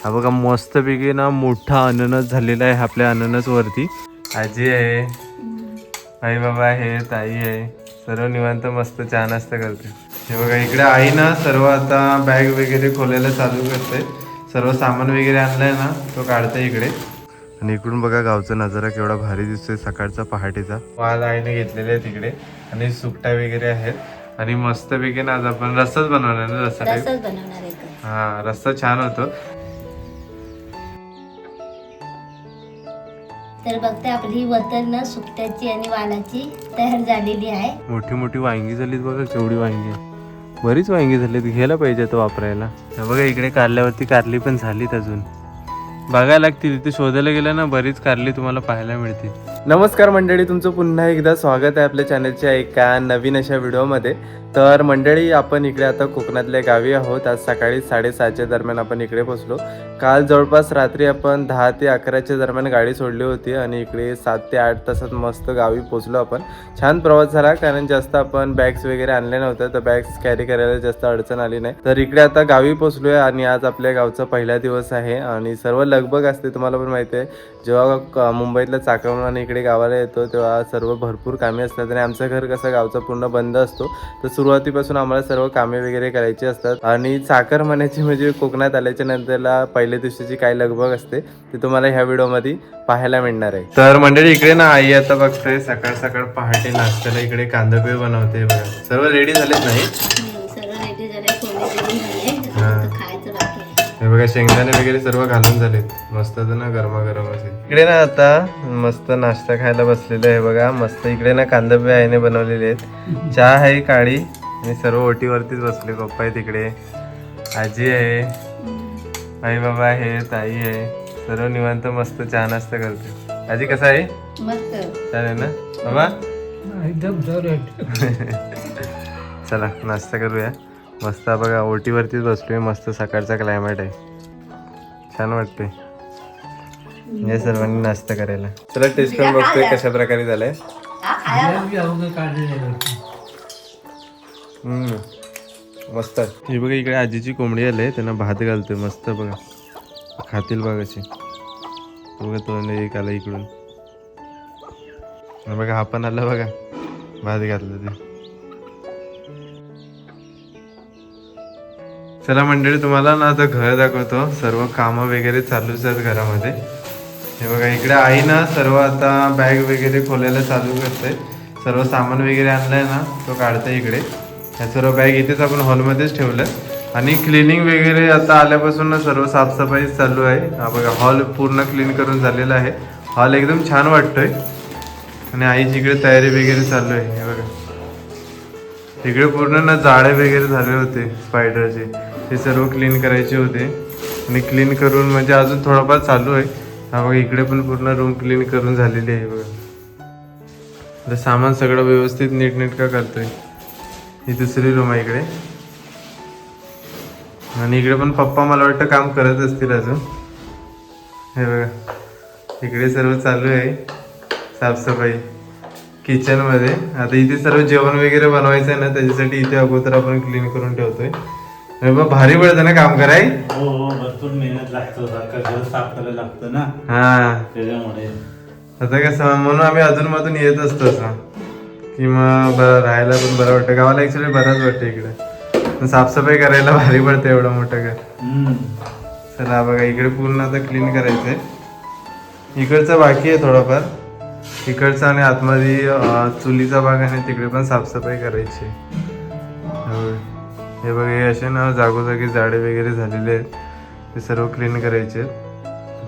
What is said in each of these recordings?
हा बघा मस्तपैकी ना मोठा अननस झालेला आहे आपल्या अननस वरती आजी आहे. आई बाबा आहे ताई आहे. सर्व निवांत मस्त चहा नाश्ता करते. हे बघा इकडे आई ना सर्व आता बॅग वगैरे खोलायला चालू करते. सर्व सामान वगैरे आणलंय ना तो काढते इकडे. आणि इकडून बघा गावचा नजारा केवढा भारी दिसतोय सकाळचा पहाटेचा. वाल आईने घेतलेले आहेत तिकडे आणि सुकटा वगैरे आहेत. आणि मस्तपैकी ना आज आपण रस्साच बनवणार ना रस्सा आहे हा रस्ता छान होतो. तर बघते आपली वतन सुकट्याची आणि वालाची तयार झालेली आहे. मोठी मोठी वांगी झालीत बघा केवढी वांगी. बरीच वांगी झालीत घ्यायला पाहिजे तो वापरायला. बघा इकडे कारल्यावरती कारली पण झालीत अजून. बघायला लागतील तिथे शोधायला गेलं ना बरीच कारली तुम्हाला पाहायला मिळतील. नमस्कार मंडळी तुमचं पुन्हा एकदा स्वागत आहे आपल्या चॅनलच्या एका नवीन अशा व्हिडिओमध्ये. तर मंडळी आपण इकडे आता कोकणातल्या गावी आहोत. आज सकाळी साडेसहाच्या दरम्यान आपण इकडे पोचलो काल जवळपास रात्री आपण दहा ते अकराच्या दरम्यान गाडी सोडली होती आणि इकडे सात ते आठ तासात मस्त गावी पोचलो आपण. छान प्रवास झाला कारण जास्त आपण बॅग्स वगैरे आणल्या नव्हत्या तर बॅग्स कॅरी करायला जास्त अडचण आली नाही. तर इकडे आता गावी पोचलोय आणि आज आपल्या गावचा पहिला दिवस आहे आणि सर्व लगबग असते तुम्हाला पण माहिती आहे. जेव्हा मुंबईतल्या मुंबईतला आणि इकडे गावाला येतो तेव्हा सर्व भरपूर कामे असतात आणि आमचं घर कसं गावचा पूर्ण बंद असतो. तर सुरुवातीपासून आम्हाला सर्व कामे वगैरे करायची असतात. आणि साखर म्हणायची म्हणजे कोकणात आल्याच्या नंतरला पहिल्या दिवशीची काय लगबग असते ते तुम्हाला ह्या व्हिडिओमध्ये पाहायला मिळणार आहे. तर मंडळी इकडे ना आई आता बघते सकाळ सकाळ पहाटे नाश्त्याला इकडे कांदा बनवते बघा. सर्व रेडी झालेच नाही हे बघा शेंगदाणे वगैरे सर्व घालून झालेत. मस्त ना गरमागरम असे इकडे ना आता मस्त नाश्ता खायला बसलेलं आहे बघा. मस्त इकडे ना कांदा पोहे आईने बनवलेले आहेत. चहा आहे काळी. आणि सर्व ओटीवरतीच बसले. पप्पा आहे तिकडे आजी आहे. आई बाबा आहे ताई आहे. सर्व निवांत मस्त चहा नाश्ता करते. आजी कसा आहे? मस्त. छान आहे ना? बाबा? एकदम चला नाश्ता करूया. मस्त बघा ओटीवरतीच बसलोय मस्त सकाळचा क्लायमेट आहे. छान वाटते या सर्वांनी नाश्ता करायला. चला टेस्ट करून बघतोय कशा प्रकारे झालाय मस्त हे बघा इकडे आजीची कोंबडी आले त्यांना भात घालतोय. मस्त बघा. खातील बघाशी बघा तो एक आला इकडून. बघा हा पण आला बघा. भात घातलं ते. चला मंडळी तुम्हाला ना आता घर दाखवतो. सर्व कामं वगैरे चालूच आहेत घरामध्ये. हे बघा इकडे आई ना सर्व आता बॅग वगैरे खोलायला चालू करते. सर्व सामान वगैरे आणलंय ना तो काढते इकडे. ह्या सर्व बॅग इथेच आपण हॉलमध्येच ठेवलं. आणि क्लिनिंग वगैरे आता आल्यापासून ना सर्व साफसफाई चालू आहे. हा बघा हॉल पूर्ण क्लीन करून झालेला आहे. हॉल एकदम छान वाटतोय. आणि आईची इकडे तयारी वगैरे चालू आहे. हे बघा. तिकडे पूर्ण ना जाळे वगैरे झाले होते स्पायडरचे ते सर्व क्लीन करायचे होते. आणि क्लीन करून म्हणजे अजून थोडंफार चालू आहे. हा बघा इकडे पण पूर्ण रूम क्लीन करून झालेली आहे बघा. आता सामान सगळं व्यवस्थित नीटनेटका करतोय. ही दुसरी रूम आहे इकडे. आणि इकडे पण पप्पा मला वाटतं काम करत असतील अजून. हे बघा इकडे सर्व चालू आहे. साफसफाई. किचनमध्ये आता इथे सर्व जेवण वगैरे बनवायचं आहे ना त्याच्यासाठी इथे अगोदर आपण क्लीन करून ठेवतोय. अरे बा, भारी पडतं ना काम कराय हो हो भरपूर मेहनत लागतो सारखं घर साफ करायला लागतं ना. हा. त्याच्यामुळे. आता कसं म्हणून आम्ही अधून मधून येत असतो असं. की मग बरं राहायला पण बरं वाटतं. गावाला ऍक्च्युली बरंच वाटतं इकडे. पण साफसफाई करायला भारी पडते एवढं मोठं घर. हम्म. चला बघा इकडे पूर्ण आता क्लीन करायचंय. इकडचं बाकी आहे थोडंफार. इकडचं आणि आतमध्ये अं, चुलीचा भाग आहे तिकडे पण साफसफाई करायची आहे. हे. हे बघा हे असे ना जागोजागी झाडे वगैरे झालेले आहेत. ते सर्व क्लीन करायचे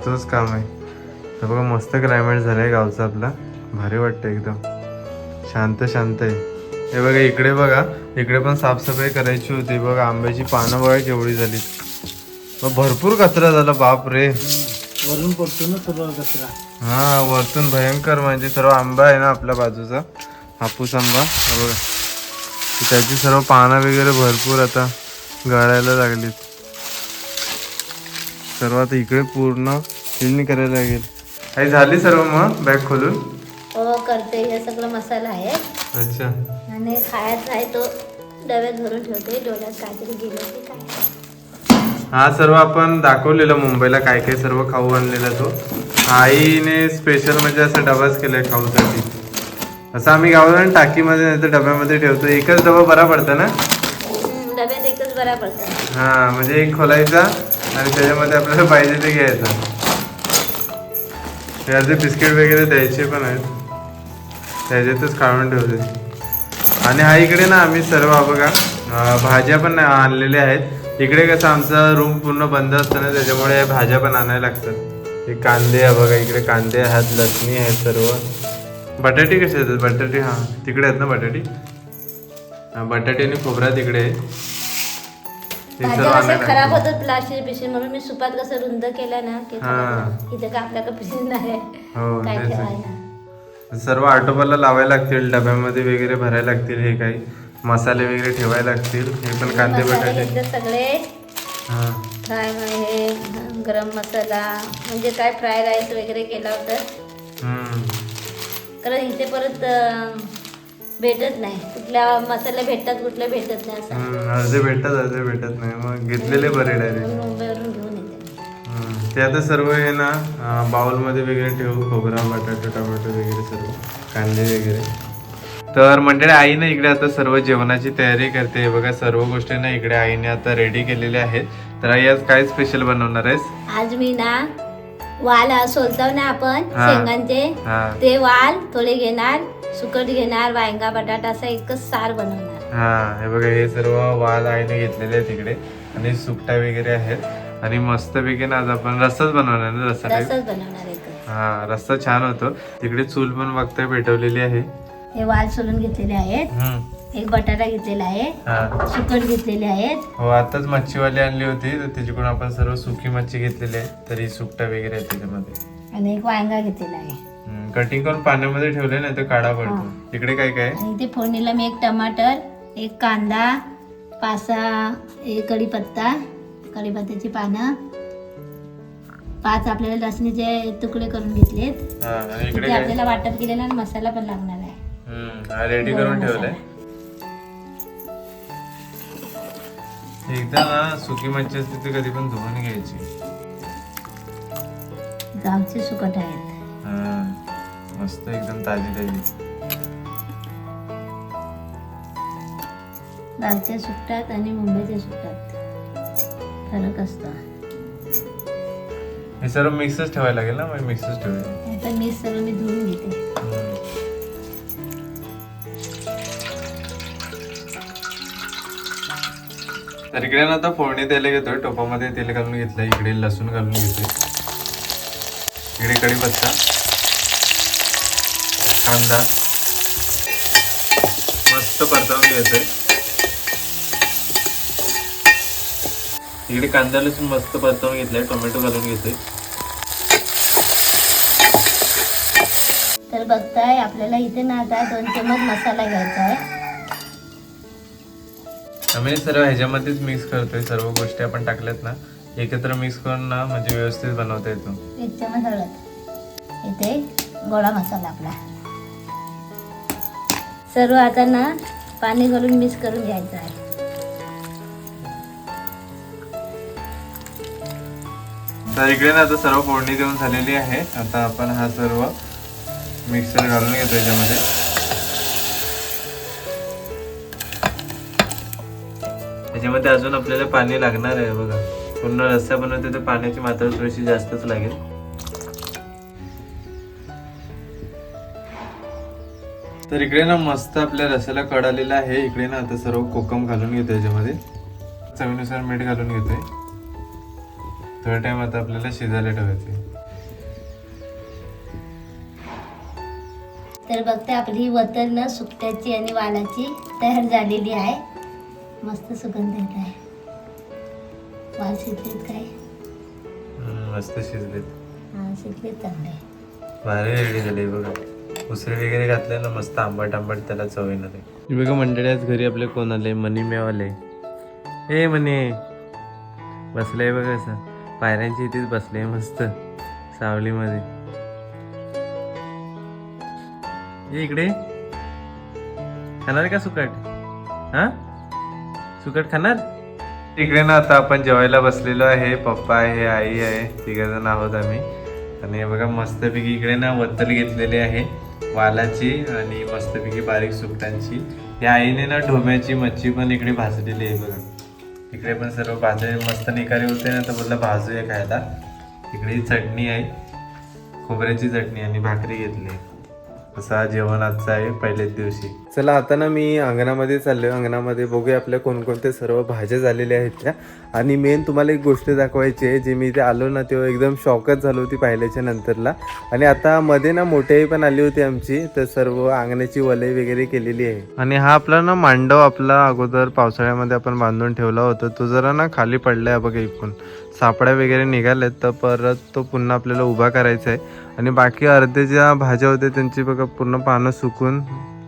तोच काम आहे. तर बघा मस्त क्लायमेट झालं आहे गावचं आपला. भारी वाटतं एकदम. शांत शांत आहे. हे बघा इकडे बघा. इकडे पण साफसफाई करायची होती. बघा आंब्याची पानं बघा केवढी झाली भरपूर कचरा झाला. बाप रे. वरून पडतो ना सर्व कचरा. हा वरतून भयंकर म्हणजे सर्व आंबा आहे ना आपल्या बाजूचा. हापूस आंबा. बघा. त्याची सर्व पानं वगैरे भरपूर आता गळायला लागलीत. सर्व आता इकडे पूर्ण क्लीन करायला लागेल. काही झाली सर्व मग बॅग खोलून? हो करते. हे सगळं मसाला आहे. अच्छा. आणि खायचा आहे तो डब्यात भरून ठेवते. डोळ्यात काहीतरी गेलं की काय. हा सर्व आपण दाखवलेलं मुंबईला काय काय सर्व खाऊ आणलेला तो. आईने स्पेशल म्हणजे असं डबाच केलाय खाऊसाठी. असं आम्ही गावाला टाकीमध्ये नाही तर डब्यामध्ये ठेवतो. एकच डबा बरा पडतं ना? डब्यात एकच बरा पडतं. हा म्हणजे एक खोलायचा आणि त्याच्यामध्ये आपल्याला पाहिजे ते घ्यायचं. त्याचे बिस्किट वगैरे द्यायचे पण आहेत. त्याच्यातच काढून ठेवते. आणि हा इकडे ना आम्ही सर्व बघा भाज्या पण आणलेल्या आहेत. इकडे कसं आमचा रूम पूर्ण बंद असतं ना त्याच्यामुळे भाज्या पण आणायला लागतात. हे कांदे आहे बघा इकडे कांदे आहेत लसणी आहेत सर्व. बटाटे कसे येतात बटाटे हां. तिकडे आहेत ना बटाटे? हा, बटाटे आणि खोबरा तिकडे आहे. सर्व भाज्या खराब लागतं. होतात प्लास्टिक पिशवी. म्हणून मी सुपात कसं रुंद केलं ना की हा. इथं का आपल्याकडे पिशवी नाही हो काय तेच आहे. ठेवायला? सर्व आटोबाला लावायला लागतील डब्यामध्ये वगैरे भरायला लागतील हे काही. मसाले वगैरे ठेवायला लागतील हे पण कांदे मसाले बटाटे. घेतले सगळे. हा. फ्राय हे गरम मसाला म्हणजे काय फ्राय राईस वगैरे केला होता? हम्म. कारण इथे परत भेटत नाही. कुठल्या मसाले भेटतात कुठले भेटत नाही असं. अर्धे भेटतात अर्धे भेटत नाही. मग घेतलेले बरे डायरेक्ट म्हणून मुंबईवरून घेऊन येते. ते आता सर्व आहे ना बाउलमध्ये वगैरे ठेवू खोबरा बटाटे टोमॅटो वगैरे सर्व कांदे वगैरे. तर मंडळी आईने इकडे आता सर्व जेवणाची तयारी करते. हे बघा सर्व गोष्टी ना इकडे आईने आता रेडी केलेल्या आहेत. तर आई आज काय स्पेशल बनवणार आहेस? आज मी ना वाल सोलताव ना आपण? हा. शेंगांचे. हा. ते वाल थोडे घेणार सुकट घेणार वांगा बटाटा असा एकच सार बनवणार. हा हे बघा हे सर्व वाल आईने घेतलेले आहेत तिकडे आणि सुकटा वगैरे आहेत. आणि मस्त पैकी ना आज आपण रस्साच बनवणार ना रस्सा तसंच बनवणार एकच. हा रस्सा छान होतो. तिकडे चूल पण बघताय पेटवलेली आहे. हे वाल सोलून घेतलेले आहेत. हम्म. एक बटाटा घेतलेला आहे. हा. सुकट घेतलेले आहेत. हो आताच मच्छीवाली आणली होती तर त्याच्याकडून आपण सर्व सुकी मच्छी घेतलेली आहे तरी सुकटा वगैरे आहे त्याच्यामध्ये आणि एक वांगा घेतलेला आहे. कटिंग करून पाण्यामध्ये ठेवले नाही तर काढा पडतो. तिकडे काय काय? आहे? आणि ते फोडणीला मी एक टमाटर एक कांदा पासा एक कढीपत्ता कढीपत्त्याची पानं पाच आपल्याला लसणीचे तुकडे करून घेतलेत. हा आणि इकडे काय? आपल्याला वाटप केलेला आणि मसाला पण लागणार आहे. रेडी करून ठेवलाय. एकदा ना सुकी मच्छी असते ती कधी पण धुवून घ्यायची. गावचे सुकट आहेत. हा मस्त एकदम ताजी ताजी. गावचे सुकटात आणि मुंबईचे सुकटात फरक असतो. हे सर्व मिक्सच ठेवायला लागेल ना? मग मिक्सच ठेवले आता मी सगळं मी धुवून घेते. तर इकडे ना आता फोडणी तेल घेतोय टोपामध्ये तेल घालून घेतलं इकडे लसूण घालून घेतोय. इकडे कढीपत्ता कांदा मस्त परतावून घ्यायचंय इकडे कांदा लसूण मस्त परतावून घेतलाय टोमॅटो घालून घेतोय. तर बघताय आपल्याला इथे ना आता दोन चमच मसाला घ्यायचा आहे. आम्ही सर्व ह्याच्यामध्येच मिक्स करतोय सर्व गोष्टी आपण टाकल्यात ना एकत्र मिक्स करून ना म्हणजे व्यवस्थित बनवता येतो. इथे गोडा मसाला आपला. सर्व आता ना पाणी घालून मिक्स करून घ्यायचं आहे. तर इकडे ना आता सर्व फोडणी देऊन झालेली आहे. आता आपण हा सर्व मिक्सर घालून घेतो याच्यामध्ये. त्याच्यामध्ये अजून आपल्याला पाणी लागणार आहे बघा. पूर्ण रस्सा बनवते तर पाण्याची मात्रा थोडीशी जास्तच लागेल. तर इकडे ना मस्त आपल्या रस्स्याला कड आलेला आहे. इकडे ना आता सर्व कोकम घालून घेतो याच्यामध्ये. चवीनुसार मीठ घालून घेतोय. थोडा टाइम आता आपल्याला शिजायला ठेवायचे तर बघते आपली वतर ना सुकट्याची आणि वालाची तयार झालेली आहे. मस्त सुगंध येत आहे. वाल शिजलेत काय? मस्त शिजलेत. हा शिजलेत चांगले. भारी रेडी झाले बघा. उसळी वगैरे घातले ना मस्त आंबट आंबट त्याला चव येणार आहे. बघा मंडळी आज घरी आपले कोण आले? मनी मेवाले. A money. बसले बघा असं. पायऱ्यांची इथेच बसले मस्त. सावलीमध्ये. ये इकडे. खाणार का सुकट? हा? सुकट खाणार? इकडे ना आता आपण जेवायला बसलेलो आहे. पप्पा आहे आई आहे. तिघ जण आहोत आम्ही. आणि बघा मस्तपैकी इकडे ना वत्तल घेतलेली आहे. वालाची आणि मस्तपैकी बारीक सुकटांची. या आईने ना ढोम्याची मच्छी पण इकडे भाजलेली आहे बघा. इकडे पण सर्व भाजे मस्त निकाली होते ना तर बोलला भाजूया खायला. इकडे चटणी आहे. खोबऱ्याची चटणी आणि भाकरी घेतली आहे. असा जेवण आजचा आहे पहिल्याच दिवशी. चला आता ना मी अंगणामध्ये चाललोय. अंगणामध्ये बघूया आपल्या कोणकोणत्या सर्व भाज्या झालेल्या आहेत त्या. आणि मेन तुम्हाला एक गोष्ट दाखवायची आहे जे मी इथे आलो ना तेव्हा एकदम शॉकच झालो होती पाहिल्याच्या नंतरला. आणि आता मध्ये ना मोठ्याही पण आली होती आमची तर सर्व अंगणाची वलय वगैरे केलेली आहे. आणि हा आपला ना मांडव आपला अगोदर पावसाळ्यामध्ये आपण बांधून ठेवला होता. तो जरा ना खाली पडलाय बघा इकून सापड्या वगैरे निघाल्यात तर परत तो पुन्हा आपल्याला उभा करायचा आहे आणि बाकी अर्ध्या ज्या भाज्या होत्या त्यांची बघा पूर्ण पानं सुकून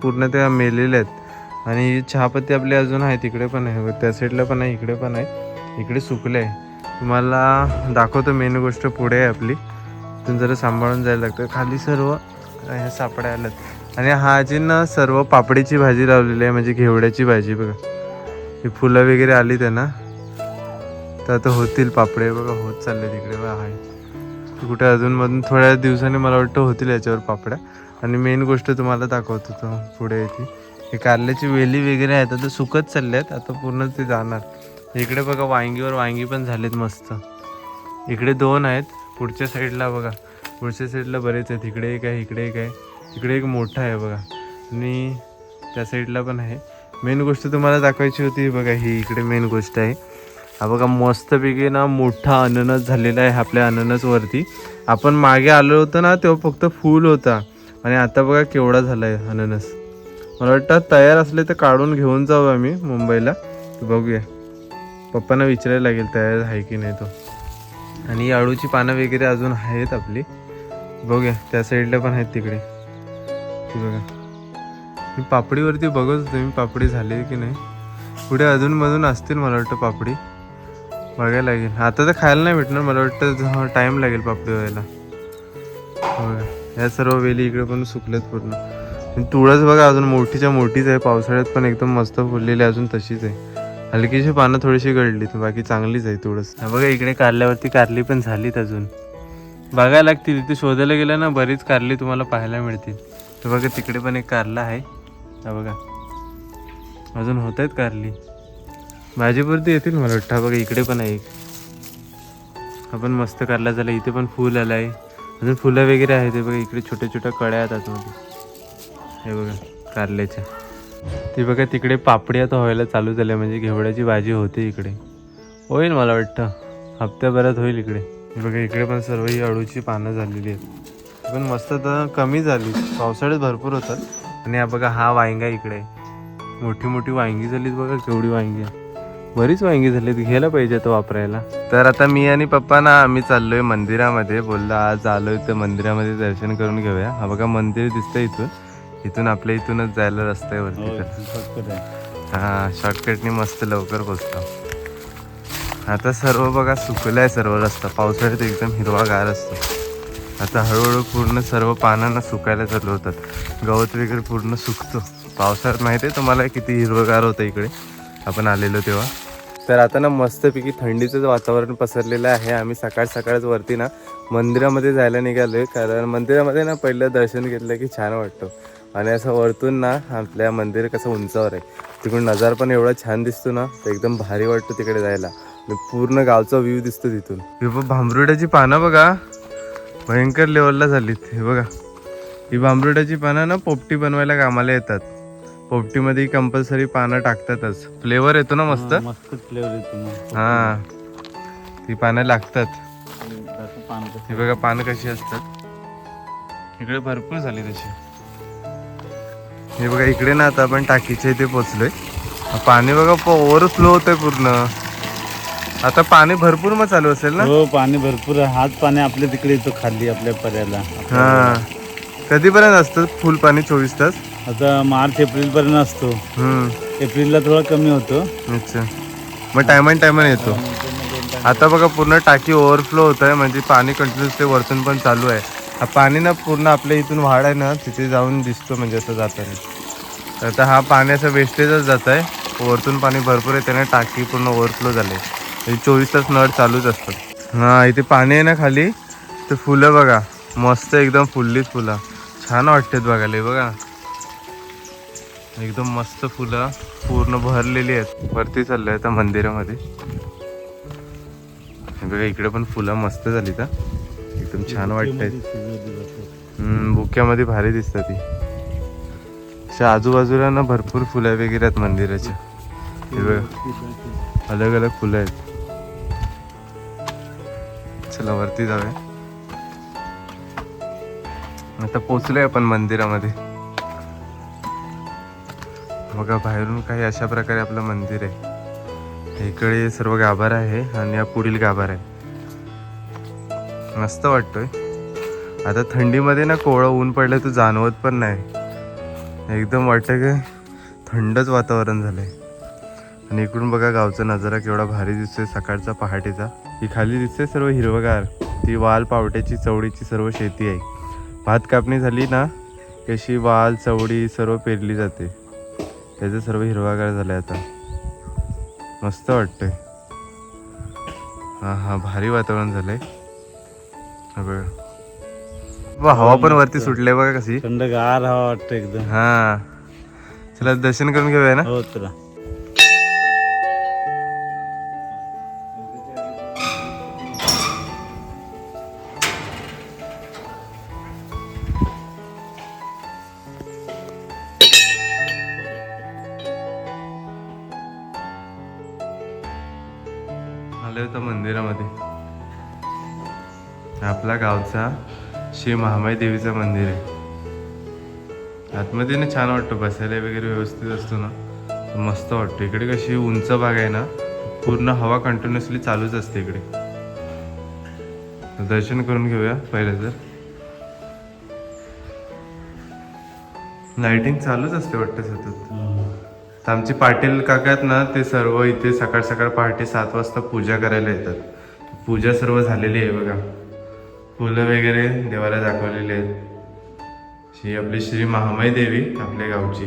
पूर्ण त्या मेलेल्या आहेत आणि चहापत्ती आपली अजून आहे तिकडे पण आहे. त्या साईडला पण आहे इकडे पण आहे. इकडे सुकले आहे तुम्हाला दाखवतो मेन गोष्ट पुढे आहे आपली. तिथून जरा सांभाळून जायला लागतं खाली सर्व ह्या सापड्या आल्यात. आणि हा ना सर्व पापडीची भाजी लावलेली आहे म्हणजे घेवड्याची भाजी बघा. ही फुलं वगैरे आली त्यांना तर आता होतील पापडे बघा होत चालले तिकडे बघा आहे. कुठे अजूनमधून थोड्या दिवसांनी मला वाटतं होतील याच्यावर पापड्या. आणि मेन गोष्ट तुम्हाला दाखवतो तो पुढे ती हे कारल्याची वेली वगैरे आहेत आता सुकत चालले आहेत आता पूर्ण ते जाणार. इकडे बघा वांगीवर वांगी पण झालेत मस्त. इकडे दोन आहेत पुढच्या साईडला बघा. पुढच्या साईडला बरेच आहेत इकडे एक आहे इकडे एक आहे. इकडे एक मोठा आहे बघा. आणि त्या साईडला पण आहे. मेन गोष्ट तुम्हाला दाखवायची होती बघा ही इकडे मेन गोष्ट आहे. हा बघा मस्तपैकी ना मोठा अननस झालेला आहे आपल्या अननसवरती आपण मागे आलो होतो ना तेव्हा फक्त फूल होता. आणि आता बघा केवढा झाला आहे अननस. मला वाटतं तयार असले तर काढून घेऊन जाऊ आम्ही मुंबईला. बघूया. पप्पांना विचारायला लागेल तयार आहे की नाही तो. आणि आळूची अळूची पानं वगैरे अजून आहेत आपली. बघूया त्या साईडला पण आहेत तिकडे. ती बघा. मी पापडीवरती बघत होतो मी पापडी झाली की नाही. पुढे अजूनमधून असतील मला वाटतं पापडी. बघायला लागेल. आता तर खायला नाही भेटणार मला वाटतं टाईम लागेल पापडी व्हायला. या सर्व वेली इकडे पण सुकल्यात पूर्ण. तुळस बघा अजून मोठीच्या मोठीच आहे. पावसाळ्यात पण एकदम मस्त फुललेली आहे, अजून तशीच आहे. हलकीशी पानं थोडीशी गळली बाकी चांगलीच आहे तुळस. बघा इकडे कारल्यावरती कारली पण झालीत अजून. बघायला लागतील तिथे शोधायला गेलं ना बरीच कारली तुम्हाला पाहायला मिळतील. तर बघा तिकडे पण एक कारला आहे. बघा. अजून होत आहेत कारली. भाजीपुरती येतील मला वाटतं. बघा इकडे पण आहे आपण मस्त कारला झाला इथे पण फुल आलं आहे अजून फुलं वगैरे आहेत. ते बघा इकडे छोट्या छोट्या कळ्या आहेत आतमध्ये. हे बघा कारल्याच्या. ते बघा तिकडे पापडी आता व्हायला चालू झाल्या. म्हणजे घेवड्याची भाजी होते इकडे. होईल मला वाटतं. हप्त्याभरात होईल इकडे. हे बघा इकडे पण सर्व ही अळूची पानं झालेली आहेत. पण मस्त आता कमी झाली. पावसाळ्यात भरपूर होतात. आणि हा बघा हा वांगा इकडे. मोठी मोठी वांगी झालीत बघा केवढी वांगी. आहे. बरीच वांगी झालीत घ्यायला पाहिजे तो वापरायला. तर आता मी आणि पप्पा ना आम्ही चाललोय मंदिरामध्ये. बोललो आज आलोय तर मंदिरामध्ये दर्शन करून घेऊया. हा बघा मंदिर दिसतंय इथून. इथून आपल्या इथूनच जायला रस्ता आहे वरती तर. हा शॉर्टकटने मस्त लवकर पोचतो आता सर्व बघा सुकलाय सर्व रस्ता. पावसाळ्यात एकदम हिरवागार असतो. आता हळूहळू पूर्ण सर्व पानांना सुकायला चालू होतात. गवत वगैरे पूर्ण सुकतो. पावसाळ्यात माहिती आहे तुम्हाला किती हिरवगार होतं इकडे? आपण आलेलो तेव्हा. तर आता ना मस्तपैकी थंडीचं वातावरण पसरलेलं आहे. आम्ही सकाळ सकाळच वरती ना मंदिरामध्ये जायला निघालो आहे कारण मंदिरामध्ये ना पहिलं दर्शन घेतलं की छान वाटतं. आणि असं वरतून ना आपल्या मंदिर कसं उंचावर आहे. तिकडून नजारा पण एवढा छान दिसतो ना तर एकदम भारी वाटतो तिकडे जायला. पूर्ण गावचा व्ह्यू दिसतो तिथून. हे बघ भांबरुड्याची पानं बघा. भयंकर लेवलला झालीत. हे बघा. ही भांबरुड्याची पानं ना पोपटी बनवायला कामाला येतात. पोपटीमध्ये कंपल्सरी पानं टाकतातच. फ्लेवर येतो ना मस्त? मस्त फ्लेवर येतो हा. ती पानं लागतात. हे बघा पानं कशी असतात. इकडे भरपूर झाली तशी. हे बघा इकडे ना आता आपण टाकीच्या इथे पोचलोय. पाणी बघा ओव्हरफ्लो होत आहे पूर्ण. आता पाणी भरपूर मग चालू असेल ना? हो पाणी भरपूर हात पाणी आपल्या तिकडे येतो खाली आपल्या पर्याला हा. कधीपर्यंत असतं फुल पाणी? चोवीस तास? आता मार्च एप्रिल पर्यंत असतो. हम्म. एप्रिलला थोडा कमी होतो. अच्छा. मग टायमान टायमान येतो. आता बघा पूर्ण टाकी ओव्हरफ्लो होत आहे म्हणजे पाणी कंटिन्युअस ते वरतून पण चालू आहे. हा पाणी ना पूर्ण आपल्या इथून वाढ आहे ना तिथे जाऊन दिसतो म्हणजे असं जाताना. तर आता हा पाण्याचा वेस्टेजच जात आहे वरतून पाणी भरपूर येते ना टाकी पूर्ण ओव्हरफ्लो झाले. म्हणजे चोवीस तास नळ चालूच असतात. हा इथे पाणी आहे ना खाली. ते फुलं बघा. मस्त एकदम फुललीच फुलं. छान वाटतात बघायला बघा. एकदम मस्त फुलं पूर्ण भरलेली आहेत. वरती चाललंय आता मंदिरामध्ये. बघा इकडे पण फुलं मस्त झाली तर एकदम छान हम्म, बुक्यामध्ये भारी दिसतात ती. अशा आजूबाजूला ना भरपूर फुलं वगैरे आहेत मंदिराच्या. हे बघा अलग अलग फुलं आहेत. चला वरती जाऊया. आता पोचलोय आपण मंदिरामध्ये. बघा बाहेरून काही अशा प्रकारे आपलं मंदिर आहे. इकडे सर्व गाभार आहे आणि या पुढील गाभार आहे. मस्त वाटतोय. आता थंडीमध्ये ना कोवळं ऊन पडलं तर जाणवत पण नाही. एकदम वाटतं की थंडच वातावरण झालंय. आणि इकडून बघा गावचा नजारा केवढा भारी दिसतोय सकाळचा पहाटेचा. ही खाली दिसते सर्व हिरवगार. ती वाल पावट्याची चवडीची सर्व शेती आहे. भात कापणी झाली ना कशी वाल चवडी सर्व पेरली जाते. त्याचं सर्व हिरवागार झालंय आता. मस्त वाटतंय. हा हा भारी वातावरण झालंय. हा बघा. वा हवा पण वरती सुटले बघा कशी. थंडगार हवा वाटतं एकदम. हा. चला दर्शन करून घेऊया ना? हो चला. आलो होतो मंदिरामध्ये. आपला गावचा श्री महामाई देवीचं मंदिर आहे. आतमध्ये ना छान वाटतं बसायला वगैरे व्यवस्थित असतो ना. मस्त वाटतं. इकडे कशी उंच भाग आहे ना पूर्ण हवा कंटिन्युअसली चालूच असते इकडे. दर्शन करून घेऊया पहिले तर. लाइटिंग चालूच असते वाटतं सतत. हो. तर आमचे पाटील काका आहेत ना ते सर्व इथे सकाळ सकाळ पहाटे सात वाजता पूजा करायला येतात. पूजा सर्व झालेली आहे बघा. फुलं वगैरे देवाला दाखवलेली आहेत. ही आपली श्री महामाई देवी आपल्या गावची.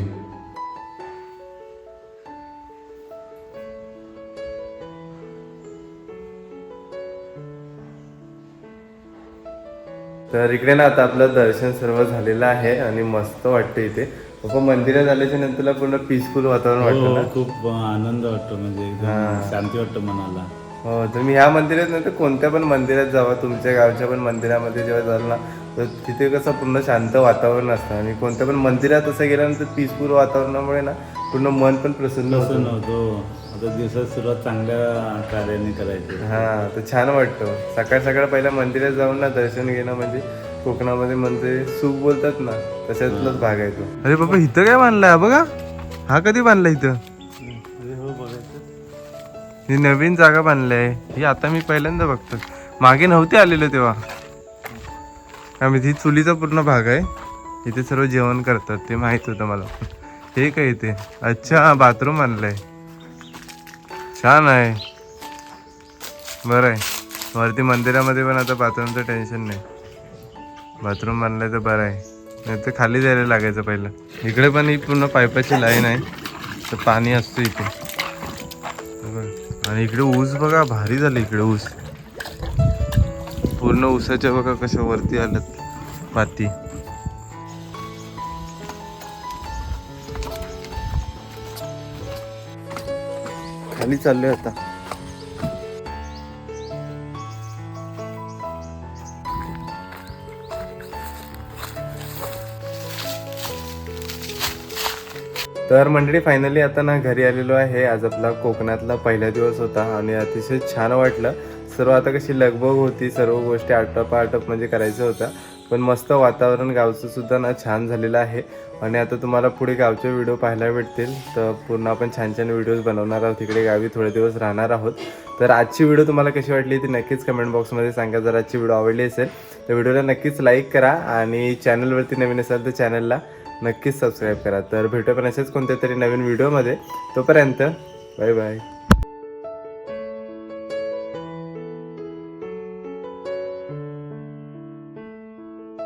तर इकडे ना आता आपलं दर्शन सर्व झालेलं आहे आणि मस्त वाटतं इथे. पण मंदिरात आल्याच्या नंतरला पूर्ण पीसफुल वातावरण वाटतं ना? हो खूप आनंद वाटतो म्हणजे एकदम शांती वाटतं मनाला. हो तुम्ही ह्या मंदिरात नाही तर कोणत्या पण मंदिरात जावा तुमच्या गावच्या पण मंदिरामध्ये जेव्हा जाल ना तर तिथे कसं पूर्ण शांत वातावरण असतं. आणि कोणत्या पण मंदिरात असं गेल्यानंतर पीसफुल वातावरणामुळे ना पूर्ण मन पण प्रसन्न होतं. लसूण होतो आता दिवसात सुरुवात चांगल्या कार्याने करायची. हा तर छान वाटतं. सकाळ सकाळ पहिल्या मंदिरात जाऊन ना दर्शन घेणं म्हणजे कोकणामध्ये म्हणते सुख बोलतात ना तशातलाच भाग आहे तो. अरे बाबा इथं काय बांधलाय बघा. हा कधी बांधला इथं? ही नवीन जागा बांधलाय ही आता मी पहिल्यांदा बघतो मागे नव्हते आलेलो तेव्हा. आम्ही ही चुलीचा पूर्ण भाग आहे. इथे सर्व जेवण करतात ते माहीत होतं मला. हे काय इथे? अच्छा बाथरूम आणलंय. छान आहे. बरं आहे. वरती मंदिरामध्ये पण आता बाथरूमचं टेन्शन नाही. बाथरूम बांधलंय तर बरं आहे. नाही तर खाली जायला लागायचं पहिलं. इकडे पण ही पूर्ण पायपाची लाईन आहे. तर पाणी असतं इथे. आणि इकडे ऊस बघा भारी झालं इकडे ऊस. पूर्ण ऊसाच्या बघा कशा वरती आल्यात पाती खाली चाललोय आता. तर मंडळी फायनली आता ना घरी आलेलो आहे. आज आपला कोकणातला पहिला दिवस होता आणि अतिशय छान वाटलं. सर्व आता कशी लगबग होती सर्व गोष्टी आटप आटप म्हणजे करायचं होतं. पण मस्त वातावरण गावचं सुद्धा ना छान झालेलं आहे. आणि आता तुम्हाला पुढे गावचे व्हिडिओ पाहायला भेटतील. तर पूर्ण आपण छान छान व्हिडिओज बनवणार आहोत. तिकडे गावी थोडे दिवस राहणार आहोत. तर आजची व्हिडिओ तुम्हाला कशी वाटली ती नक्कीच कमेंट बॉक्समध्ये सांगा. जर आजची व्हिडिओ आवडली असेल तर व्हिडिओला नक्कीच लाईक करा. आणि चॅनलवरती नवीन असाल तर चॅनलला नक्कीच सबस्क्राईब करा. तर भेटू पण असेच कोणत्या तरी नवीन व्हिडिओमध्ये तोपर्यंत बाय बाय